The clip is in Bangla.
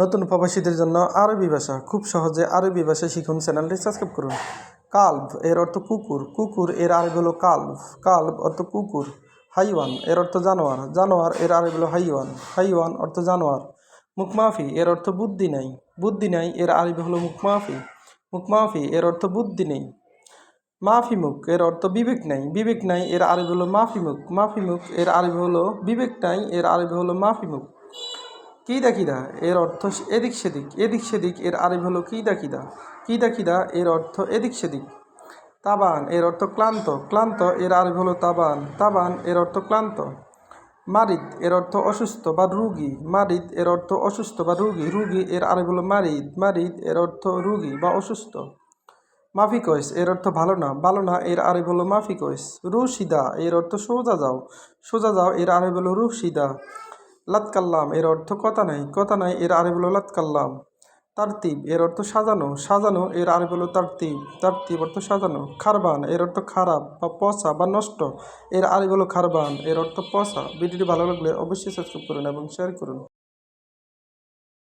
নতুন প্রবাসীদের জন্য আরবি ভাষা। খুব সহজে আরবি ভাষা শিখুন চ্যানেলটি সাবস্ক্রাইব করুন। কাল্ব এর অর্থ কুকুর। কুকুর এর আরবি হলো কাল্ব। কাল্ব অর্থ কুকুর। হাইওয়ান এর অর্থ জানোয়ার। জানোয়ার এর আরবি হলো হাইওয়ান। হাইওয়ান অর্থ জানোয়ার। মুখমাফি এর অর্থ বুদ্ধি নেই। বুদ্ধি নেই এর আরবি হলো মুখমাফি। মুখমাফি এর অর্থ বুদ্ধি নেই। মাফি মুখ এর অর্থ বিবেক নাই। বিবেক নাই এর আরবি হলো মাফি মুখ মাফি মুখ এর আরবি হলো বিবেক নাই এর আরবি হলো মাফি মুখ কিদা কিদা এর অর্থ এদিক সেদিক এদিক সেদিক, এর আরবি হলো কিদা কিদা কিদা কিদা এর অর্থ এদিক সেদিক। তাবান, এর অর্থ ক্লান্ত। ক্লান্ত, এর আরবি হলো তাবান। তাবান, এর অর্থ ক্লান্ত। মারিদ, এর অর্থ অসুস্থ বা রুগী। মারিদ, এর অর্থ অসুস্থ বা রুগী। রুগী, এর আরবি হলো মারিদ। মারিদ, এর অর্থ রুগী বা অসুস্থ। মাফিকয়েস এর অর্থ ভালো না ভালো না, এর আরবি হলো মাফিকয়েস রুশিদা, এর অর্থ সোজা যাও। সোজা যাও, এর আরবি হলো রুশিদা। লাতকাল্লাম এর অর্থ কথা নাই কথা নাই, এর আরে বলো লাতকাল্লাম তারতিব, এর অর্থ সাজানো সাজানো, এর আরবি বলো তারতিব। তারতিব অর্থ সাজানো, খারবান, এর অর্থ খারাপ বা পচা বা নষ্ট। এর আরে বলো খারবান, এর অর্থ পচা। ভিডিওটি ভালো লাগলে অবশ্যই সাবস্ক্রাইব করুন এবং শেয়ার করুন।